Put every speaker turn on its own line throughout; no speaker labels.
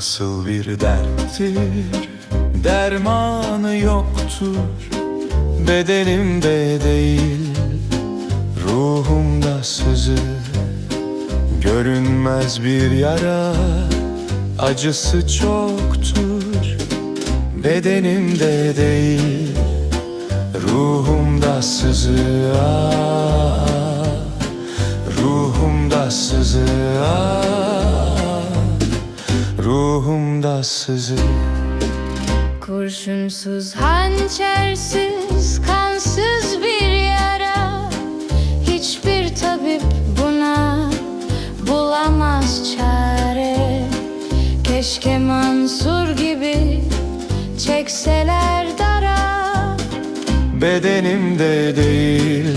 nasıl bir derttir? Dermanı yoktur. Bedenimde değil Ruhumda sızı. Görünmez bir yara Acısı çoktur. Bedenimde değil Ruhumda sızı. Ah, Ruhumda sızı.
Kurşunsuz, hançersiz, kansız bir yara. Hiçbir tabip buna bulamaz çare. Keşke Mansur gibi çekseler dara.
Bedenimde değil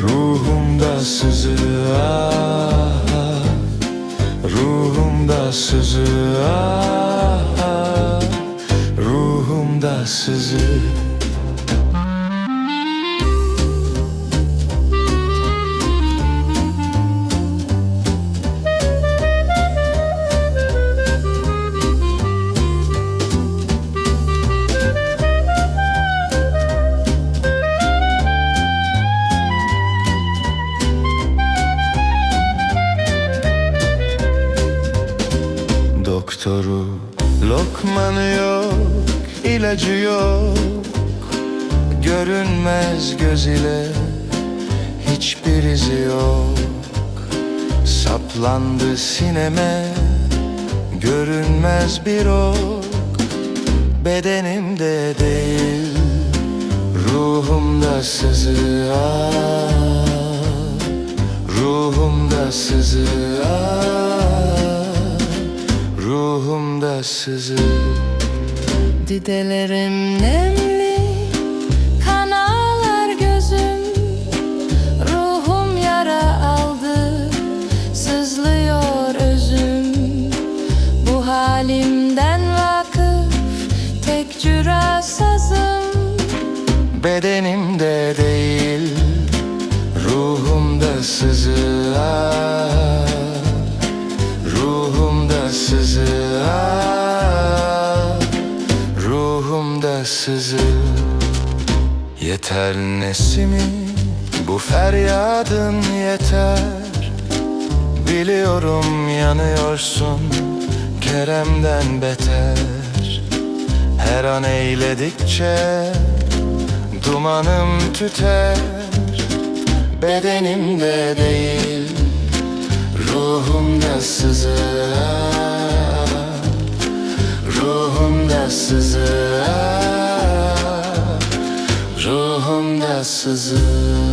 Ruhumda sızı Sızı ah, Ruhumda sızı Doktoru. Lokmanı yok ilacı yok. Görünmez göz ile hiçbir izi yok. Saplandı sineme görünmez bir ok. Bedenimde değil ruhumda sızı ah, Ruhumda sızı ah, Ruhumda sızı.
Didelerim nemli, kan ağlar gözüm. Ruhum yara aldı, sızlıyor özüm. Bu halimden vakıf tek cüra sazım
Bedenimde değil Ruhumda sızı Ruhumda sızı ah, Ruhumda sızı. Yeter nesimi Bu feryadın yeter. Biliyorum yanıyorsun Kerem'den beter. Her an eyledikçe Dumanım tüter. Bedenimde değil Ruhumda sızı Ruhumda sızı. Ruhumda sızı